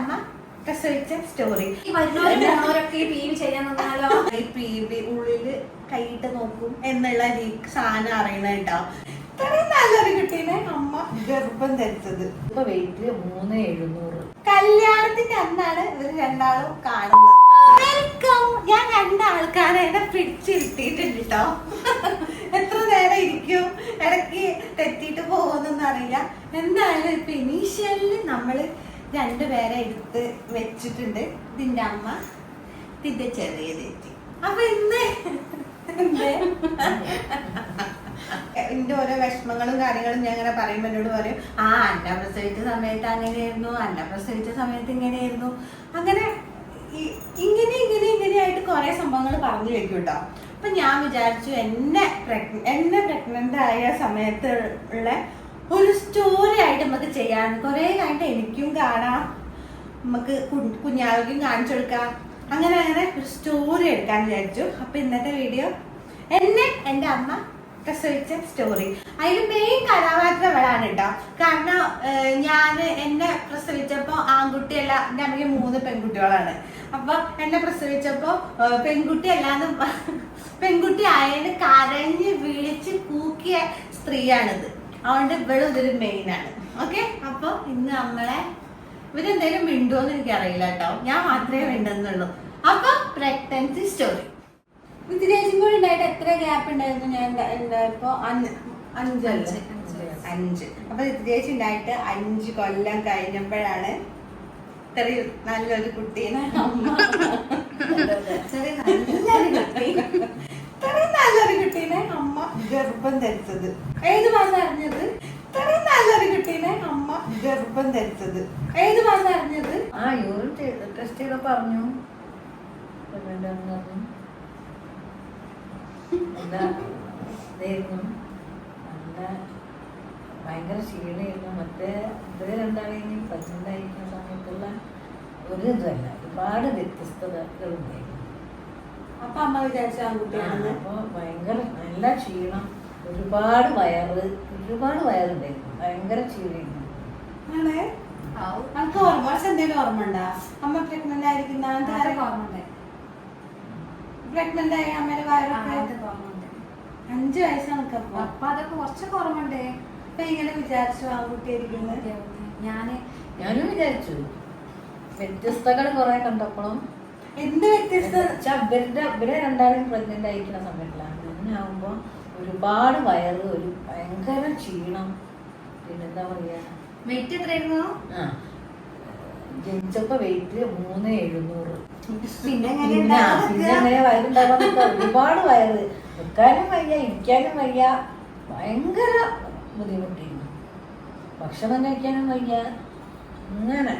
അമ്മ പ്രസവിച്ച story P B ഉള്ളിൽ കൈയിട്ട് നോക്കും എന്നുള്ള സാധനം അറിയണ കേട്ടോ. ഇത്രയും നല്ലൊരു കുട്ടീനെ അമ്മ ഗർഭം ധരിച്ചത്. ഇപ്പൊ വെയിറ്റ് മൂന്ന് എഴുന്നൂറ്. കല്യാണത്തിന്റെ അന്നാണ് ഇവർ രണ്ടാളും കാണുന്നത്. വെൽക്കം ഞാൻ രണ്ട് ആൾക്കാരെ എന്നെ പിടിച്ചിരുത്തിയിട്ടുണ്ട് കേട്ടോ. എത്ര നേരം ഇരിക്കും? ഇടയ്ക്ക് തെറ്റിട്ട് പോകുന്നറിയില്ല അറിയില്ല. എന്തായാലും ഇപ്പൊ ഇനീഷ്യലിൽ നമ്മൾ രണ്ടുപേരെ എടുത്ത് വെച്ചിട്ടുണ്ട്. ഇതിന്റെ അമ്മ ഇതിന്റെ ചെറിയ ചേച്ചി അപ്പൊ ഇന്ന്? എന്റെ ഓരോ വിഷമങ്ങളും കാര്യങ്ങളും ഞാൻ ഇങ്ങനെ പറയുമ്പോൾ എന്നോട് പറയും ആ അന്ന പ്രസവിച്ച സമയത്ത് അങ്ങനെയായിരുന്നു അന്ന പ്രസവിച്ച സമയത്ത് ഇങ്ങനെയായിരുന്നു. അങ്ങനെ ഇങ്ങനെ ഇങ്ങനെ ഇങ്ങനെയായിട്ട് കുറെ സംഭവങ്ങൾ പറഞ്ഞു വെക്കും കേട്ടോ അപ്പൊ ഞാൻ വിചാരിച്ചു എന്നെ പ്രഗ്ന- എന്നെ പ്രഗ്നന്റ് ആയ സമയത്ത് ഉള്ള ഒരു സ്റ്റോറി ആയിട്ട് നമുക്ക് ചെയ്യാൻ കുറെ കഴിഞ്ഞിട്ട് എനിക്കും കാണാം. നമുക്ക് കുഞ്ഞാവിക്കും കാണിച്ചു കൊടുക്കാം. അങ്ങനെ അങ്ങനെ ഒരു സ്റ്റോറി എടുക്കാൻ വിചാരിച്ചു. അപ്പൊ ഇന്നത്തെ വീഡിയോ എന്നെ എന്റെ അമ്മ പ്രസവിച്ച സ്റ്റോറി അതിൽ മെയിൻ കഥാപാത്രം ഇവളാണ് കേട്ടോ. കാരണം ഞാൻ എന്നെ പ്രസവിച്ചപ്പോൾ ആൺകുട്ടിയല്ല എന്റെ അമ്മയ്ക്ക് മൂന്ന് പെൺകുട്ടികളാണ്. അപ്പൊ എന്നെ പ്രസവിച്ചപ്പോൾ പെൺകുട്ടി അല്ലാന്ന് പ- പെൺകുട്ടി ആയതിന് കരഞ്ഞ് വിളിച്ച് കൂക്കിയ സ്ത്രീയാണിത്. അതുകൊണ്ട് ഇവിടെ ഇതൊരു മെയിൻ ആണ്. ഓക്കെ അപ്പൊ ഇന്ന് നമ്മളെ ഇവരെന്തേലും മിണ്ടുവോന്ന് എനിക്കറിയില്ല കേട്ടോ ഞാൻ മാത്രമേ മിണ്ടെന്നുള്ളൂ. അപ്പൊ പ്രഗ്നൻസി സ്റ്റോറി വിദ്യാഭ്യാസം കൂടി ഉണ്ടായിട്ട് എത്ര ഗ്യാപ്പ് ഉണ്ടായിരുന്നു? ഞാൻ ഇപ്പോ അഞ്ചല്ലേ അഞ്ച് അപ്പൊ വിദ്യാഭ്യാസം ഉണ്ടായിട്ട് അഞ്ച് കൊല്ലം കഴിഞ്ഞപ്പോഴാണ് ഇത്രയും നല്ലൊരു കുട്ടീനെ അമ്മ. നല്ലൊരു കുട്ടി. നല്ലൊരു കുട്ടീനെ അമ്മ. ഗർഭം ധരിച്ചത്. ഏത് മാസം അറിഞ്ഞത്? ഇത്രയും നല്ലൊരു കുട്ടീനെ അമ്മ. ഗർഭം ധരിച്ചത്. ഏത് മാസം അറിഞ്ഞത്? ആ യൂറിൻ ടെസ്റ്റ് ചെയ്ത പറഞ്ഞു. ഇതായിരുന്നു. നല്ല ഭയങ്കര ക്ഷീണമായിരുന്നു മറ്റേ ഇവർ രണ്ടാളെയും ആയിരിക്കുന്ന സമയത്തുള്ള ഒരു ഇതല്ല ഒരുപാട് വ്യത്യസ്തതകളുണ്ടായിരുന്നു അപ്പൊ അമ്മ വിചാരിച്ച ആൺകുട്ടിയാണെന്ന് അപ്പോൾ ഭയങ്കര നല്ല ക്ഷീണം. ഒരുപാട് വയറ് ഒരുപാട് വയറുണ്ടായിരുന്നു. ഭയങ്കര ക്ഷീണമായിരുന്നു ആണേ? അനക്ക് ഓർമ്മ? എന്തെങ്കിലും ഓർമ്മ ഉണ്ടാ? അമ്മ പ്രഗ്നന്റ് ആയിരിക്കുന്ന അതൊക്കെ ഓർമ്മയുണ്ട്. പ്രഗ്നന്റ് ആയ ആ, വയറൊക്കെ അതൊക്കെ. അഞ്ചു വയസ്സാണ് അപ്പൊ? അപ്പൊ അതൊക്കെ കുറച്ചൊക്കെ ഓർമ്മണ്ടേ അപ്പൊ ഇങ്ങനെ വിചാരിച്ചു ആൺകുട്ടി ഇരിക്കുന്നത് ഞാൻ ഞാനും വിചാരിച്ചു. വ്യത്യസ്തകൾ കുറെ കണ്ടപ്പോഴും എന്ത് വ്യത്യസ്ത ഇവരുടെ ഇവരെ രണ്ടാളും പ്രഗ്നന്റ് ആയിരിക്കുന്ന സമയത്തിലാണ് അങ്ങനെ ആവുമ്പോ ഒരുപാട് വയറ് ഒരു ഭയങ്കര ക്ഷീണം. പിന്നെന്താ പറയാ? വെയിറ്റ് എത്രയായിരുന്നു? ആ. ജനിച്ചപ്പോ വെയിറ്റ് മൂന്ന് എഴുന്നൂറ്. പിന്നെ പിന്നെ ഉണ്ടാവുക? പിന്നെ ഒരുപാട് വയറ്. നിൽക്കാനും വയ്യ ഇരിക്കാനും വയ്യ. ഭയങ്കര ബുദ്ധിമുട്ടിയിരുന്നു ഭക്ഷണം കഴിക്കാനും വയ്യ. അങ്ങനെ.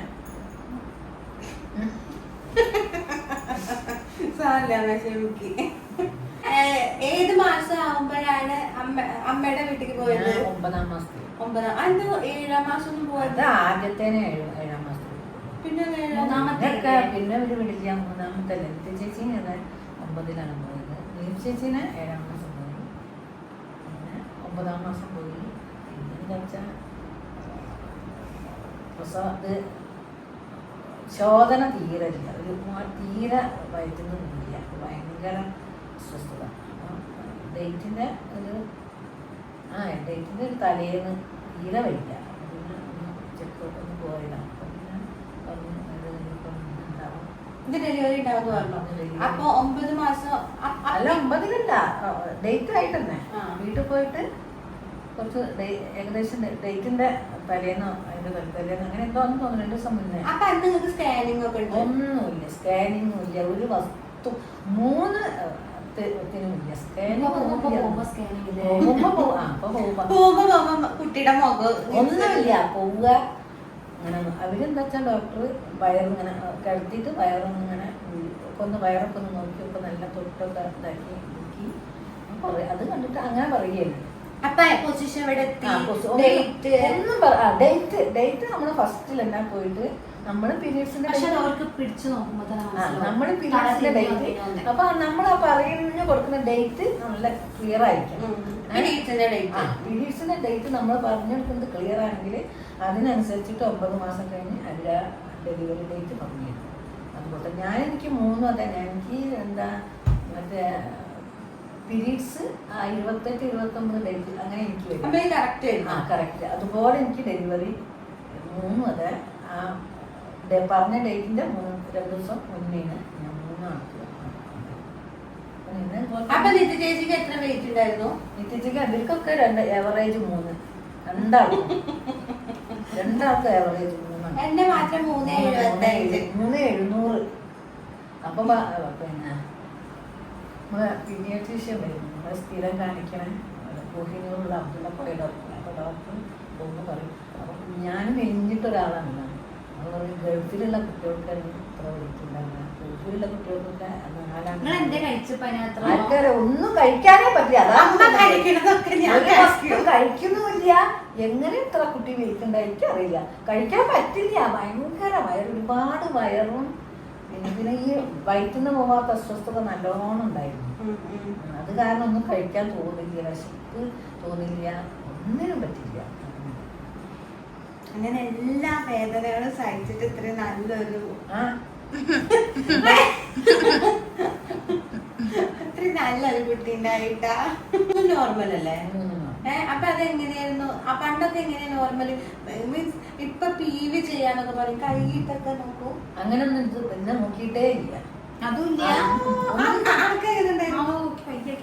ഏത് മാസം ആവുമ്പോഴാണ് അമ്മ അമ്മയുടെ വീട്ടിൽ പോയത്? ഒമ്പതാം മാസത്തിൽ ഒമ്പതാം അന്ന് ഏഴാം മാസം ഒന്നും അത് പോയത് ആദ്യത്തേനെ ഏഴാം മാസത്തിൽ പിന്നെ മൂന്നാമത്തെ പിന്നെ ഒരു വിളിച്ച മൂന്നാമത്തെ ലളിത ചേച്ചി അത് ഒമ്പതിലാണ് പോയത്. ലീപ് ചേച്ചിനെ ഏഴാം മാസം പോയി. പിന്നെ ഒമ്പതാം മാസം പോയി. പിന്നെ എന്താ വെച്ചാൽ പ്രസവ ശോധന തീരെ ഇല്ല ഒരു തീര വയറ്റുന്നില്ല ഭയങ്കര അസ്വസ്ഥത. ഡേറ്റിന്റെ ഒരു ആ ഡേറ്റിന്റെ ഒരു തലേന്ന് തീരെ വയ്യ പിന്നെ ഒന്ന് ചെക്ക് ഒന്ന് പോയതാണ് അപ്പൊ പിന്നെ പറഞ്ഞു ഉണ്ടാവും ഇത് ഡെലിവറി ഉണ്ടാവുമെന്ന് പറഞ്ഞു. Delivery. അപ്പൊ ഒമ്പത് മാസം അല്ല ഒമ്പതിലല്ല. ഡേറ്റ് ആയിട്ടെന്നെ. വീട്ടിൽ പോയിട്ട് കുറച്ച് ഏകദേശം ഡേറ്റിന്റെ തലേന്നോ അതിന്റെ തലേന്നോ അങ്ങനെ എന്തോ ഒന്ന് തോന്നുന്നു. രണ്ട് ദിവസം മുന്നേ. അപ്പൊ അന്ന് നിങ്ങൾക്ക് സ്കാനിങ് ഒക്കെ ഉണ്ട്? ഒന്നുമില്ല. സ്കാനിങ്ങും ഇല്ല. ഒരു വസ്തു മൂന്ന് കുട്ടിയുടെ മുഖം ഒന്നുമില്ല. പോവുക. അങ്ങനെ അവരെന്താ വെച്ചാൽ ഡോക്ടർ വയറിങ്ങനെ കിടത്തിയിട്ട് വയറൊന്നിങ്ങനെ ഒക്കെ ഒന്ന് വയറൊക്കെ ഒന്ന് നോക്കി ഒക്കെ നല്ല തൊട്ടൊക്കെ ഇതാക്കി നോക്കി അത് കണ്ടിട്ട് അങ്ങനെ പറയുകയാണ് അപ്പൊ പൊസിഷൻ ഇവിടെ ഡേറ്റ് ഒന്നും ഡേറ്റ് ഡേറ്റ് നമ്മൾ ഫസ്റ്റിൽ തന്നെ പോയിട്ട് നമ്മൾ പീരീഡ്സിന്റെ അവർക്ക് പിടിച്ചു ഡേറ്റ്. അപ്പൊ നമ്മൾ ആ പറയുന്ന കൊടുക്കുന്ന ഡേറ്റ് നല്ല ക്ലിയർ ആയിരിക്കും പീരീഡ്സിന്റെ ഡേറ്റ് നമ്മൾ പറഞ്ഞു കൊടുക്കുന്നത് ക്ലിയർ ആണെങ്കിൽ അതിനനുസരിച്ചിട്ട് ഒമ്പത് മാസം കഴിഞ്ഞ് അവർ ഡെലിവറി ഡേറ്റ് പറഞ്ഞു അതുപോലെ ഞാൻ എനിക്ക് മൂന്നും അതെ എനിക്ക് എന്താ മറ്റേ പീരീഡ്സ് ഇരുപത്തെട്ട് ഇരുപത്തൊമ്പത് ഡേറ്റ് അങ്ങനെ എനിക്ക് വരും. ആ കറക്റ്റ് അതുപോലെ എനിക്ക് ഡെലിവറി മൂന്ന് അതെ ആ പറഞ്ഞ ഡേറ്റിന്റെ മൂന്ന് രണ്ട് ദിവസം മുന്നേണ് ഞാൻ മൂന്നാണ് അപ്പൊ നിത്യ ചേച്ചിക്ക് എത്ര വെയിറ്റ് ഉണ്ടായിരുന്നു? നിത്യ ചേച്ചിക്ക് അവർക്കൊക്കെ രണ്ട് ഏവറേജ് മൂന്ന്. രണ്ടാണ് രണ്ടാൾക്ക് ഏവറേജ് മൂന്നാണ് എന്റെ മാത്രം മൂന്ന് എഴുപത്തഞ്ച്. മൂന്ന് എഴുന്നൂറ്. അപ്പൊ പിന്നെ നമ്മളെ പീഡിയാട്രീഷ്യൻ വരും നമ്മളെ സ്ഥിരം കാണിക്കണേ കോഹിനൂറുള്ള അബ്ദുള്ള കുറേ ഡോക്ടർ അപ്പോൾ ഡോക്ടർ ഒന്ന് പറയും. അപ്പൊ ഞാൻ മെലിഞ്ഞിട്ടൊരാളാണ് ഞാൻ. അപ്പൊ പറയും ഗൾഫിലുള്ള കുട്ടികൾക്കാണെങ്കിൽ ഇത്ര ഗൾഫിലുള്ള കുട്ടികൾക്കൊക്കെ ആൾക്കാരെ ഒന്നും കഴിക്കാനേ പറ്റില്ല. അതാണ്. കഴിക്കുന്നുമില്ല. എങ്ങനെ ഇത്ര കുട്ടി വെയിറ്റ് അറിയില്ല എനിക്കറിയില്ല. കഴിക്കാൻ പറ്റില്ല. ഭയങ്കര വയർ ഒരുപാട് വയറും പിന്നെ ഈ വയറ്റിന്ന് പോകാത്ത അസ്വസ്ഥത നല്ലോണം ഉണ്ടായിരുന്നു. അത് കാരണം ഒന്നും കഴിക്കാൻ തോന്നില്ല വിശപ്പ് തോന്നില്ല ഒന്നിനും പറ്റില്ല. അങ്ങനെ എല്ലാ വേദനകളും സഹിച്ചിട്ട് ഇത്ര നല്ലൊരു ആ. ഇത്രയും നല്ലൊരു കുട്ടി ഉണ്ടായിട്ടാ? നോർമൽ അല്ലേ? ഉം. ഏ അപ്പൊ അതെങ്ങനെയായിരുന്നു? ആ പണ്ടൊക്കെ എങ്ങനെയാ നോർമൽ മീൻസ് ഇപ്പൊ പി വി ചെയ്യാന്നൊക്കെ പറയും. കൈയിട്ടൊക്കെ നോക്കൂ. അങ്ങനൊന്നും ഇത് പിന്നെ നോക്കിയിട്ടേ ഇല്ല. അതുമില്ല? ആ, ആർക്ക് എങ്ങനെ ഉണ്ടായിരുന്നു?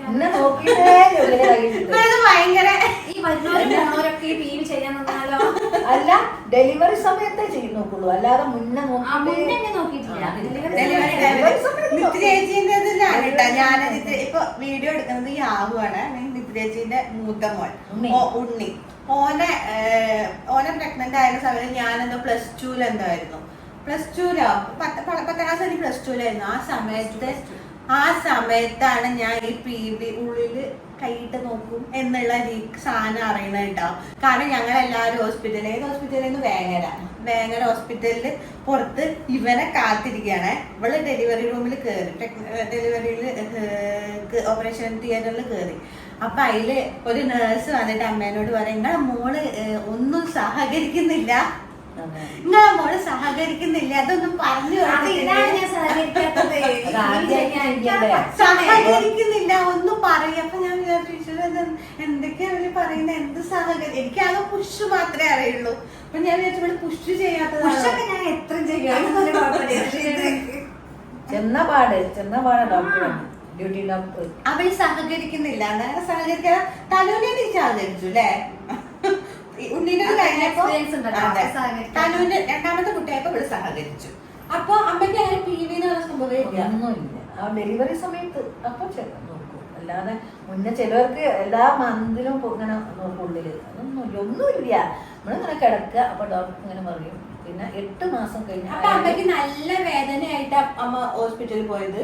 എന്നെ നോക്കിയിട്ടേ ഇല്ല ഇവരെ കയ്യിലിട്ട്. ഭയങ്കര ഈ വരുന്നവരും പോണവരൊക്കെ ഈ പി വി ചെയ്യാൻ നിന്നാലോ അല്ല ഡെലിവറി സമയത്തേ ചെയ്ത് നോക്കുള്ളൂ. അല്ലാതെ മുന്നേ ആ മുന്നേ നോക്കിയിട്ടേ നോക്കിയിട്ടില്ല. Delivery ഡെലിവറി സമയത്ത് നിത്യ ചേച്ചീന്റെ ഞാൻ ഞാനത് ഇപ്പൊ വീഡിയോ എടുക്കുന്നത് യാഹു ആണ് നിത്യ മൂത്ത മോൻ. ഉണ്ണി. ഓനെ ഓനെ പ്രഗ്നന്റ് ആയിരുന്ന സമയത്ത് ഞാനെന്തോ പ്ലസ് ടൂൽ എന്തായിരുന്നു? പ്ലസ് ടൂലോ പത്ത് പത്താം ക്ലാസ് എനിക്ക് പ്ലസ് ടൂലായിരുന്നു ആ സമയത്ത് ആ സമയത്താണ് ഞാൻ ഈ പി ബി ഉള്ളിൽ കൈയിട്ട് നോക്കും എന്നുള്ള സാധനം അറിയണ കേട്ടോ. കാരണം ഞങ്ങൾ എല്ലാവരും ഹോസ്പിറ്റലിൽ ഏത് ഹോസ്പിറ്റലിൽ നിന്ന് വേങ്ങര. വേങ്ങര ഹോസ്പിറ്റലിൽ പുറത്ത് ഇവനെ കാത്തിരിക്കുകയാണ്. ഇവൾ ഡെലിവറി റൂമിൽ കയറി ഡെലിവറിയിൽ ഓപ്പറേഷൻ തിയേറ്ററിൽ കയറി അപ്പൊ അതിൽ ഒരു നേഴ്സ് വന്നിട്ട് അമ്മേനോട് പറയും നിങ്ങളെ മോൾ ഒന്നും സഹകരിക്കുന്നില്ല. നിങ്ങളെ മോൾ സഹകരിക്കുന്നില്ല. അതൊന്നും പറഞ്ഞു? സഹകരിക്കുന്നില്ല ഒന്നും പറയും. അപ്പൊ ഞാൻ എന്തൊക്കെയാണ് "ഈശ്വരാ, എന്തൊക്കെയാ അവർ പറയുന്നത് എന്ത് സാഹചര്യം എനിക്ക് ആകെ പുഷ് മാത്രമേ അറിയുള്ളൂ. അപ്പൊ ഞാൻ വിചാരിച്ചു ഇവിടെ പുഷ് ചെയ്യാത്തതാണ്? പുഷൊക്കെ ഞാൻ എത്ര ചെന്ന പാട് ചെന്ന പാട് ഡോക്ടർ ഡ്യൂട്ടി ഡോക്ടർ അവർ സഹകരിക്കുന്നില്ല. അങ്ങനെ സഹകരിക്കാൻ തലൂനെ നീ സഹകരിച്ചു അല്ലേ? ഉണ്ണിന്റെ അത്. കഴിഞ്ഞപ്പോ. തലൂന്റെ രണ്ടാമത്തെ കുട്ടിയായപ്പോ ഇവിടെ സഹകരിച്ചു. അപ്പൊ അമ്മയ്ക്ക് അങ്ങനെ പി വി ഇല്ല. ഒന്നുമില്ല. ആ ഡെലിവറി സമയത്ത് അപ്പൊ ചെ- നോക്കും അല്ലാതെ മുന്നേ ചിലവർക്ക് എല്ലാ മന്തിലും ഇങ്ങനെ നോക്കുള്ളിൽ അതൊന്നും ഒന്നുമില്ല. നമ്മളിങ്ങനെ കിടക്കുക അപ്പൊ ഡോക്ടർ ഇങ്ങനെ പറയും. പിന്നെ എട്ട് മാസം കഴിഞ്ഞ നല്ല വേദനയായിട്ട് അമ്മ ഹോസ്പിറ്റലിൽ പോയത്?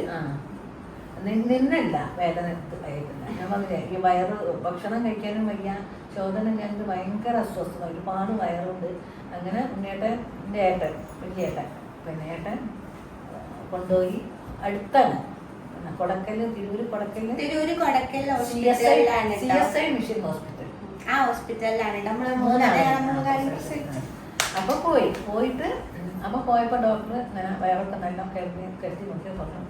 നിന്നല്ല വേദന കഴിക്കുന്നത് ഞാൻ പറഞ്ഞില്ലേ ഈ വയറ് ഭക്ഷണം കഴിക്കാനും വയ്യ ചോദന ഞങ്ങൾക്ക് ഭയങ്കര അസ്വസ്ഥത ഒരുപാട് വയറുണ്ട്. അങ്ങനെ ഉണ്ണിയേട്ടൻ എന്റെ ഏട്ടൻ വലിയ ഏട്ടൻ പിന്നെ ഏട്ടൻ കൊണ്ടുപോയി. അടുത്താണ്. Kodakkal Tirur Kodakkal? Tirur Kodakkal C S I ഹോസ്പിറ്റലിലാണ് C S I mission hospital. ആ ഹോസ്പിറ്റലിലാണ് അപ്പൊ പോയി. പോയിട്ട് അപ്പൊ പോയപ്പോ ഡോക്ടർ വയറൊക്കെ നല്ല കരുതി കരുതി നോക്കിയാൽ പറഞ്ഞു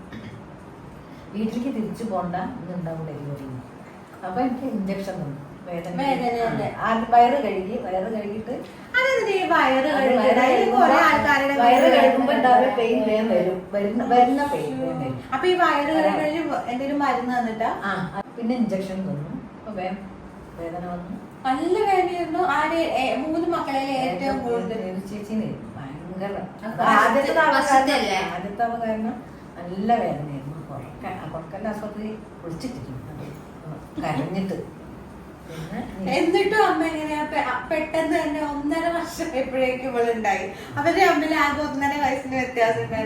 വീട്ടിലേക്ക് തിരിച്ചു പോണ്ട. ഇന്നുണ്ടാവും ഡെലിവറി അപ്പൊ എനിക്ക് ഇഞ്ചക്ഷൻ തന്നു. വേദന വേദന വയറ് കഴുകി വയറ് കഴുകിയിട്ട് അതെന്ത് വയറ് കഴുകുന്നത്? വയറ് കഴുകുമ്പോ ഉണ്ടാവുന്ന പെയിൻ വേഗം വരും. വരുന്ന വരുന്ന പെയിൻ വേഗം വരും. അപ്പൊ ഈ വയറ് കഴുകലിന് എന്തെങ്കിലും മരുന്ന് തന്നിട്ടാ? ആ പിന്നെ ഇഞ്ചക്ഷൻ തന്നു. വേദന വന്നു. നല്ല വേദനയായിരുന്നു. ആര് മൂന്ന് മക്കളിൽ ഏറ്റവും കൂടുതൽ? ചേച്ചിന് ഭയങ്കര. ആദ്യത്തെ ആദ്യത്തെ കാരണം നല്ല വേദനയായിരുന്നു. കൊറക്ക- ആ കൊറക്കല്ല ആസ്പത്രി വിളിച്ചിട്ടിരിക്കും കരഞ്ഞിട്ട്. എന്നിട്ടും അമ്മ എങ്ങനെയാ? പെട്ടെന്ന് തന്നെ ഒന്നര വർഷം എപ്പോഴേക്കും ഇവളുണ്ടായി. അവരുടെ അമ്മയിൽ ആകെ ഒന്നര വയസ്സിന് വ്യത്യാസം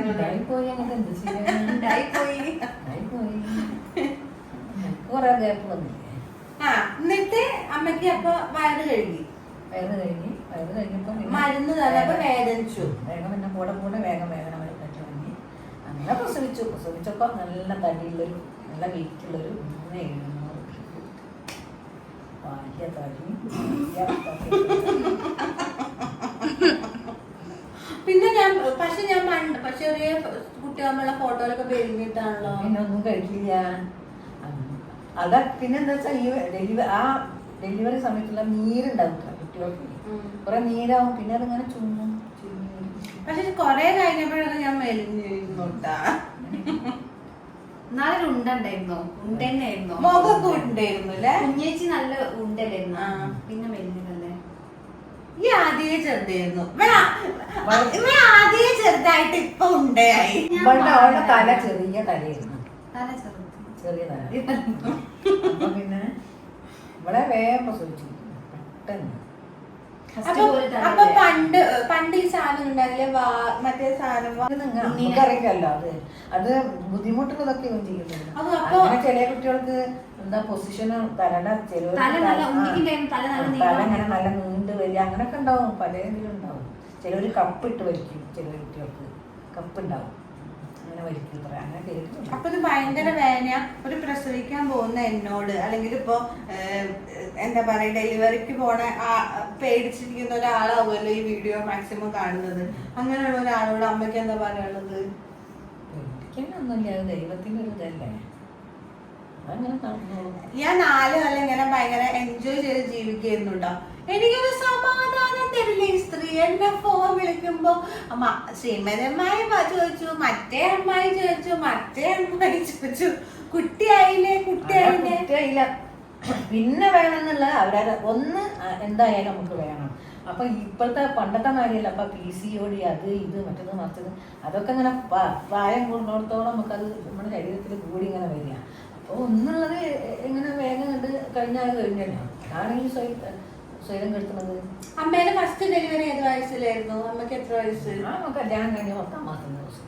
ആ എന്നിട്ട് അമ്മയ്ക്ക് അപ്പൊ വയറ് കഴുകി. വയറ് കഴുകി. വയറ് കഴിഞ്ഞപ്പോ മരുന്ന് തന്നപ്പോ വേദനിച്ചു. വേഗം പിന്നെ കൂടെ കൂടെ വേഗം വേഗം പറ്റി വാങ്ങി അങ്ങനെ പ്രസവിച്ചു. പ്രസവിച്ചപ്പോ നല്ല തടിയുള്ളൊരു നല്ല വെയിറ്റുള്ളൊരു മൂന്ന് എഴുന്നൂറ് വലിയ തടി വലിയ തടി. പിന്നെ ഞാൻ പക്ഷെ ഞാൻ പണ്ട് പക്ഷെ ചെറിയ കുട്ടിയാകുമ്പോഴുള്ള ഫോട്ടോയിലൊക്കെ പെരുങ്ങിട്ടാണല്ലോ പിന്നെ ഒന്നും കഴിക്കില്ല. അതാ പിന്നെന്താ വെച്ചാൽ ഈ ഡെലിവറി ആ ഡെലിവറി സമയത്തുള്ള നീരുണ്ടാവും കുട്ടികൾക്ക്. കൊറേ നീരാവും പിന്നെ അതിങ്ങനെ ചുമ്മും. പക്ഷെ കൊറേ കഴിഞ്ഞപ്പോഴൊക്കെ ഞാൻ മെലിഞ്ഞിരുന്നുട്ടാ നാളെ ഉണ്ടുണ്ടായിരുന്നോ. ഉണ്ട മുഖമൊക്കെ ഉണ്ടായിരുന്നു അല്ലേ? കുഞ്ഞേച്ചി നല്ല ഉണ്ടല്ലായിരുന്നു. പിന്നെ മെലിഞ്ഞതല്ലേ ഈ ആദ്യമേ ചെറുതായിരുന്നു. ഇവിടെ ആദ്യമേ ചെറുതായിട്ട് ഇപ്പൊ ഉണ്ടായി ഇവളുടെ അവളുടെ തല ചെറിയ തലയായിരുന്നു. തല ചെറുത്. ചെറിയ തല. പിന്നെ ഇവിടെ വേഗം പ്രസവിച്ചിരിക്കുന്നു പെട്ടെന്ന്. അപ്പൊ അപ്പൊ പണ്ട് പണ്ട് ഈ സാധനം ഉണ്ടാവില്ലേ വാ മറ്റേ സാധനം നിങ്ങൾക്കറിയില്ലല്ലോ അത്. അത് ബുദ്ധിമുട്ടുള്ളതൊക്കെ ചെയ്യുന്നത് ചില കുട്ടികൾക്ക് എന്താ പൊസിഷൻ തലയുടെ ചില തല നല്ല നീണ്ടു തല നല്ല നീണ്ട് വരിക. അങ്ങനൊക്കെ ഉണ്ടാവും. പല ഇതിലും ഉണ്ടാവും ചിലവര് കപ്പ് ഇട്ട് വലിക്കും ചില കുട്ടികൾക്ക്. കപ്പ് ഉണ്ടാവും. അങ്ങനെ വലിക്കും പറയാം. അങ്ങനെ കേൾക്കുന്നു അപ്പൊ ഇത് ഭയങ്കര വേദന ഒരു പ്രസവിക്കാൻ പോകുന്ന എന്നോട് അല്ലെങ്കിൽ ഇപ്പോ എന്താ പറയാ ഡെലിവറിക്ക് പോണ ആ- പേടിച്ചിരിക്കുന്ന ഒരാളാവുമല്ലോ ഈ വീഡിയോ മാക്സിമം കാണുന്നത്. അങ്ങനെയുള്ള ഒരാളോട് അമ്മയ്ക്ക് എന്താ പറയാനുള്ളത്? പേടിക്കാനൊന്നുമില്ല. അത് ദൈവത്തിന്റെ ഒരു ഇതല്ലേ. ഞാൻ നാല് കൊല്ലം ഇങ്ങനെ ഭയങ്കര എൻജോയ് ചെയ്ത് ജീവിക്കുന്നുണ്ടോ എനിക്കൊരു സമാധാനം തരില്ല? സ്ത്രീ എന്നെ ഫോൺ വിളിക്കുമ്പോ ശ്രീമതമ്മായി ചോദിച്ചു. മറ്റേ അമ്മായി ചോദിച്ചു. മറ്റേ അമ്മായി ചോദിച്ചു. കുട്ടിയായില്ലേ? കുട്ടിയായില്ലേ? കുട്ടിയായില്ല. പിന്നെ വേണമെന്നുള്ള അവരാ ഒന്ന് എന്തായാലും നമുക്ക് വേണം. അപ്പൊ ഇപ്പോഴത്തെ പണ്ടത്തെ മാതിരിയല്ല. അപ്പൊ പി സി ഓടി അത് ഇത് മറ്റത് മറിച്ചത്. അതൊക്കെ ഇങ്ങനെ പ്രായം കൂടുന്നിടത്തോളം നമുക്കത് നമ്മുടെ ശരീരത്തിൽ കൂടി ഇങ്ങനെ വരിക. അപ്പോൾ ഒന്നുള്ളത് ഇങ്ങനെ വേഗം കണ്ട് കഴിഞ്ഞാൽ കഴിഞ്ഞല്ലോ. അതാണെങ്കിൽ സ്വയം കിട്ടുന്നത് അമ്മേനെ ഫസ്റ്റ് ഡെലിവറി ഏത് വയസ്സിലായിരുന്നു? അമ്മയ്ക്ക് എത്ര വയസ്സ്? ആ കല്യാണം കഴിഞ്ഞ പത്താം മാസം ദിവസം.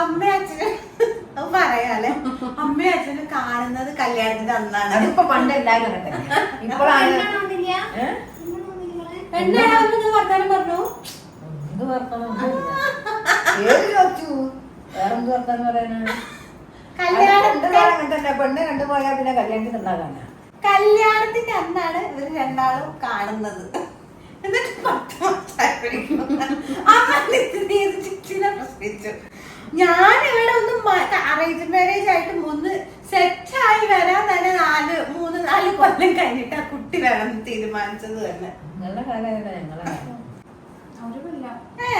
അമ്മ അച്ഛനും പറയാലേ അമ്മ അച്ഛന് കാണുന്നത് കല്യാണത്തിന്റെ അന്നാണ്. അതിപ്പോ പണ്ട് എല്ലാവരും ഇപ്പോഴാണ് വർത്താനം പറഞ്ഞു? എന്ത് വർത്താനം? ഏത് ചോദിച്ചു? വേറെന്ത് വർത്താനം പറയാനാണ്? തന്നെ. പെണ്ണ് കണ്ടുപോയാൽ പിന്നെ കല്യാണത്തിന് കല്യാണത്തിന്റെ അന്നാണ് ഇവർ രണ്ടാളും കാണുന്നത്. എന്നിട്ട് പത്ത് ഞാൻ ഇവിടെ ഒന്ന് അറേഞ്ച് മാരേജ് ആയിട്ട് മൂന്ന് സെറ്റ് ആയി വരാൻ തന്നെ നാല് മൂന്ന് നാല് കൊല്ലം കഴിഞ്ഞിട്ട് ആ കുട്ടി വേണം തീരുമാനിച്ചത് തന്നെ. ഞങ്ങളെ അവരുമില്ല. ഏ.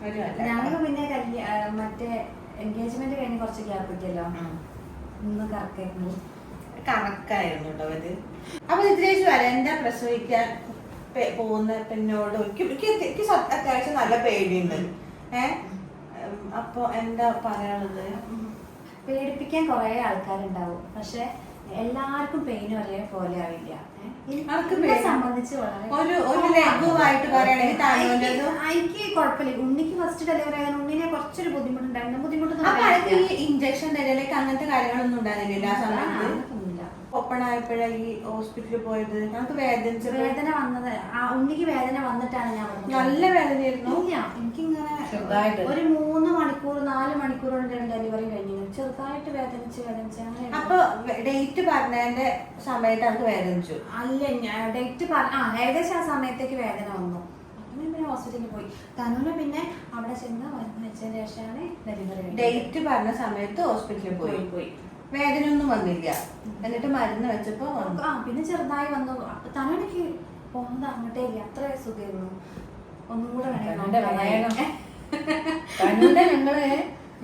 കൊല്ലം. ഞങ്ങൾ പിന്നെ കല്യ- മറ്റേ എൻഗേജ്മെന്റ് കഴിഞ്ഞ് കുറച്ച് ഗ്യാപ്പ് കിട്ടിയല്ലോ. ഇന്ന് കറക്കായിരുന്നു കണക്കായിരുന്നു കേട്ടോ അത് അപ്പൊ ഇതിലേക്ക് എന്താ പ്രസവിക്കാൻ പോകുന്ന പെണ്ണോട് എനിക്ക് അത്യാവശ്യം നല്ല പേടിയുണ്ട്. ഏ? അപ്പൊ എന്താ പറയാനുള്ളത്? പേടിപ്പിക്കാൻ കുറെ ആൾക്കാരുണ്ടാവും. പക്ഷെ എല്ലാവർക്കും പെയിൻ ഒരേ പോലെ ആവില്ല? എനിക്ക് കുഴപ്പമില്ല. ഉണ്ണിക്ക് ഫസ്റ്റ് ഡെലിവറി ആയത് ഉണ്ണിനെ കുറച്ചൊരു ബുദ്ധിമുട്ടുണ്ടായിരുന്നു. ഈ ഇഞ്ചക്ഷൻ അങ്ങനത്തെ കാര്യങ്ങളൊന്നും ഉണ്ടായിരുന്നില്ല ആ സമയത്ത്? അതൊന്നുമില്ല. ഓപ്പൺ ആയപ്പോഴാ ഈ ഹോസ്പിറ്റലിൽ പോയത്? ഞങ്ങൾക്ക് വേദന വേദന വന്നത് ആ ഉണ്ണിക്ക് വേദന വന്നിട്ടാണ് ഞാൻ വന്നത്. നല്ല വേദനയായിരുന്നു. ഇല്ല എനിക്കിങ്ങനെ ചെറുതായിട്ട്. ഒരു മൂന്ന് മണിക്കൂർ നാല് മണിക്കൂർ കൊണ്ട് ഡെലിവറി കഴിഞ്ഞു. ചെറുതായിട്ട് വേദനിച്ച് വേദനിച്ച് അങ്ങനെ അപ്പൊ ഡേറ്റ് പറഞ്ഞതിന്റെ സമയത്ത് അത് വേദനിച്ചു? അല്ല ഞാൻ ഡേറ്റ് പറഞ്ഞ ആ ഏകദേശം ആ സമയത്തേക്ക് വേദന വന്നു. പിന്നെ ഹോസ്പിറ്റലിൽ പോയി. തനുവിന് പിന്നെ അവിടെ ചെന്ന് മരുന്ന് വെച്ചതിന് ശേഷമാണ് ഡെലിവറി ഡേറ്റ് പറഞ്ഞ സമയത്ത് ഹോസ്പിറ്റലിൽ പോയി പോയി. വേദന ഒന്നും വന്നില്ല എന്നിട്ട് മരുന്ന് വെച്ചപ്പോ ആ പിന്നെ ചെറുതായി വന്നു. അപ്പൊ തനിക്ക് പോകുന്നത് അങ്ങോട്ടേ ഇല്ല. അത്ര സുഖമായിരുന്നു ഒന്നും കൂടെ വേണമെങ്കിൽ ഞങ്ങൾ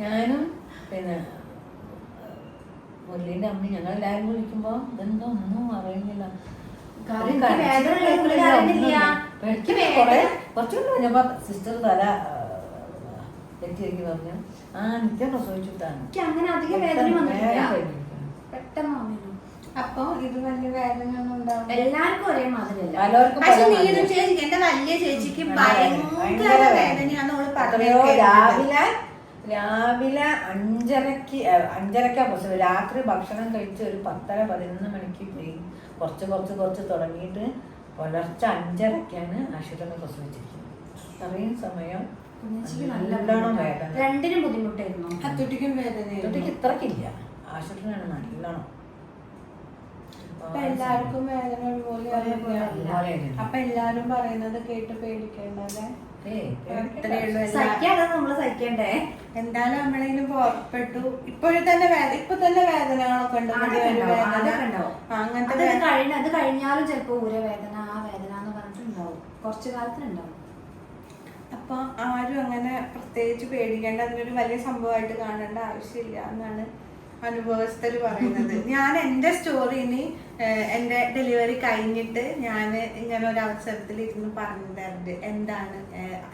ഞാനും പിന്നെ മുരളീന്റെ അമ്മ ഞങ്ങളെല്ലാരും വിളിക്കുമ്പോ ഇതെന്തോ ഒന്നും അറിയുന്നില്ല. കുറച്ചുകൂടി കഴിഞ്ഞപ്പോ സിസ്റ്റർ തല തെറ്റിയിരിക്കും പറഞ്ഞു. ആ നിത്യം പ്രസവിച്ചിട്ടാണ് എനിക്ക് അങ്ങനെ അധികം വേദന വന്നിട്ടില്ല. പെട്ടെന്ന് വന്നിരുന്നു. അപ്പൊ ഇത് വലിയ വേദന ഒന്നും എല്ലാവർക്കും ഒരേ മാതിരിയല്ല പക്ഷെ നീതു ചേച്ചിക്ക് എന്റെ വലിയ ചേച്ചിക്ക് ഭയങ്കര വേദനയാന്ന് അവൾ പറഞ്ഞു രാവിലെ രാവിലെ അഞ്ചരക്ക് അഞ്ചരക്ക പ്രസവം. രാത്രി ഭക്ഷണം കഴിച്ച് ഒരു പത്തര പതിനൊന്ന് മണിക്ക് കുറച്ച് കുറച്ച് കുറച്ച് തുടങ്ങിയിട്ട് പുലർച്ചെ അഞ്ചരക്കാണ് ആശുപത്രിയിൽ പ്രസവിച്ചിരിക്കുന്നത്. അത്രയും സമയം കുഞ്ഞേച്ചിക്ക് നല്ല നല്ലോണം ബുദ്ധിമുട്ടാ. വേദന. രണ്ടിനും ബുദ്ധിമുട്ടായിരുന്നു. അത്തുട്ടിക്കും കുട്ടിക്ക് വേദനയായിരുന്നു ഇത്രക്കില്ല. ആശുപത്രിയിലാണ് നല്ലോണം. അപ്പൊ എല്ലാവർക്കും വേദന ഒരുപോലെ ഒരേപോലെ. അപ്പൊ എല്ലാരും പറയുന്നത് കേട്ട് പേടിക്കണ്ടല്ലേ? ഏയ്, അത്രേ ഉള്ളൂ എല്ലാ- സഹിക്കാതെ നമ്മൾ സഹിക്കണ്ടേ? എന്തായാലും നമ്മളെങ്കിലും പുറപ്പെട്ടു. ഇപ്പോഴും തന്നെ വേദന ഇപ്പൊ തന്നെ വേദനകളൊക്കെ ഉണ്ട്. അതൊക്കെ ഉണ്ടാവും, വേദന. അതൊക്കെ ഉണ്ടാവും. ആ, അങ്ങനത്തെ അത് വേദന. കഴിഞ്ഞ അത് കഴിഞ്ഞാലും ചിലപ്പോ ഊരവേദന ആ വേദന എന്ന് പറഞ്ഞിട്ടുണ്ടാവും. കുറച്ചു കാലത്തിനുണ്ടാവും. അപ്പൊ ആരും അങ്ങനെ പ്രത്യേകിച്ച് പേടിക്കേണ്ട അതിനൊരു വലിയ സംഭവമായിട്ട് കാണേണ്ട ആവശ്യമില്ല എന്നാണ് അനുഭവസ്ഥർ പറയുന്നത്. ഞാൻ എന്റെ സ്റ്റോറി ഇനി എന്റെ ഡെലിവറി കഴിഞ്ഞിട്ട് ഞാൻ ഇങ്ങനെ ഒരു അവസരത്തിൽ ഇരുന്ന് പറഞ്ഞു തരുന്നുണ്ട് എന്താണ്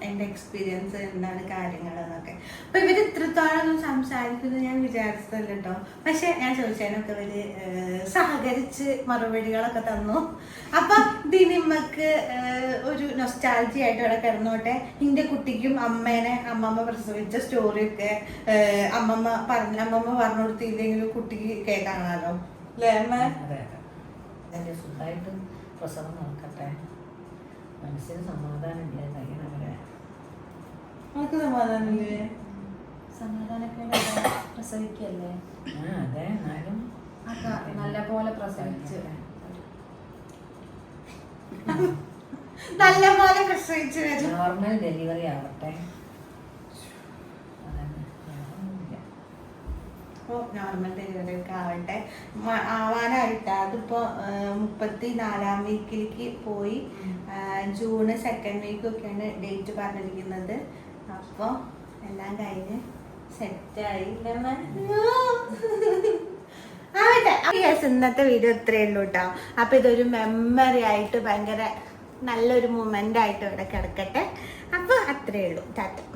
എന്റെ എക്സ്പീരിയൻസ് എന്താണ് കാര്യങ്ങൾ എന്നൊക്കെ. അപ്പൊ ഇവർ ഇത്രത്തോളം സംസാരിക്കുന്നത് ഞാൻ വിചാരിച്ചതല്ല കേട്ടോ പക്ഷെ ഞാൻ ചോദിച്ചതിനൊക്കെ ഇവർ സഹകരിച്ച് മറുപടികളൊക്കെ തന്നു. അപ്പൊ ദിനിമ്മക്ക് ഒരു നൊസ്റ്റാൾജി ആയിട്ട് ഇവിടെ കിടന്നോട്ടെ. നിന്റെ കുട്ടിക്കും അമ്മേനെ അമ്മമ്മ പ്രസവിച്ച സ്റ്റോറിയൊക്കെ അമ്മമ്മ പറഞ്ഞ അമ്മമ്മ പറഞ്ഞു കൊടുത്തില്ലെങ്കിലും കുട്ടിക്ക് കേൾക്കാനാണല്ലോ. അല്ലേ അമ്മ? അതെ അതെ അതിന്റെ സുഖമായിട്ട് പ്രസവം നടക്കട്ടെ മനസ്സിന് സമാധാനം ഇല്ല കഴിയണവരെ നമുക്ക് സമാധാനമില്ലേ? സമാധാനക്കേട് പ്രസവിക്കല്ലേ? ആ അതെ എന്നാലും നല്ല പോലെ പ്രസവിച്ച്. നല്ല പോലെ പ്രസവിച്ചു വരും. നോർമൽ ഡെലിവറി ആവട്ടെ. അതന്നെ. അപ്പോൾ നോർമൽ ഡെലിവറി ഒക്കെ ആവട്ടെ. ആവാനായിട്ട്. അതിപ്പോൾ മുപ്പത്തി നാലാം വീക്കിലേക്ക് പോയി. ജൂൺ ജൂണ് സെക്കൻഡ് വീക്ക് ഒക്കെയാണ് ഡേറ്റ് പറഞ്ഞിരിക്കുന്നത്. അപ്പോൾ എല്ലാം കഴിഞ്ഞ് സെറ്റായി ആവട്ടെ യെസ് ഇന്നത്തെ വീഡിയോ ഇത്രയേ ഉള്ളൂ കേട്ടോ അപ്പം ഇതൊരു മെമ്മറി ആയിട്ട് ഭയങ്കര നല്ലൊരു മൊമെന്റ് ആയിട്ട് ഇവിടെ കിടക്കട്ടെ. അപ്പോൾ അത്രയേ ഉള്ളൂ. ടാറ്റ.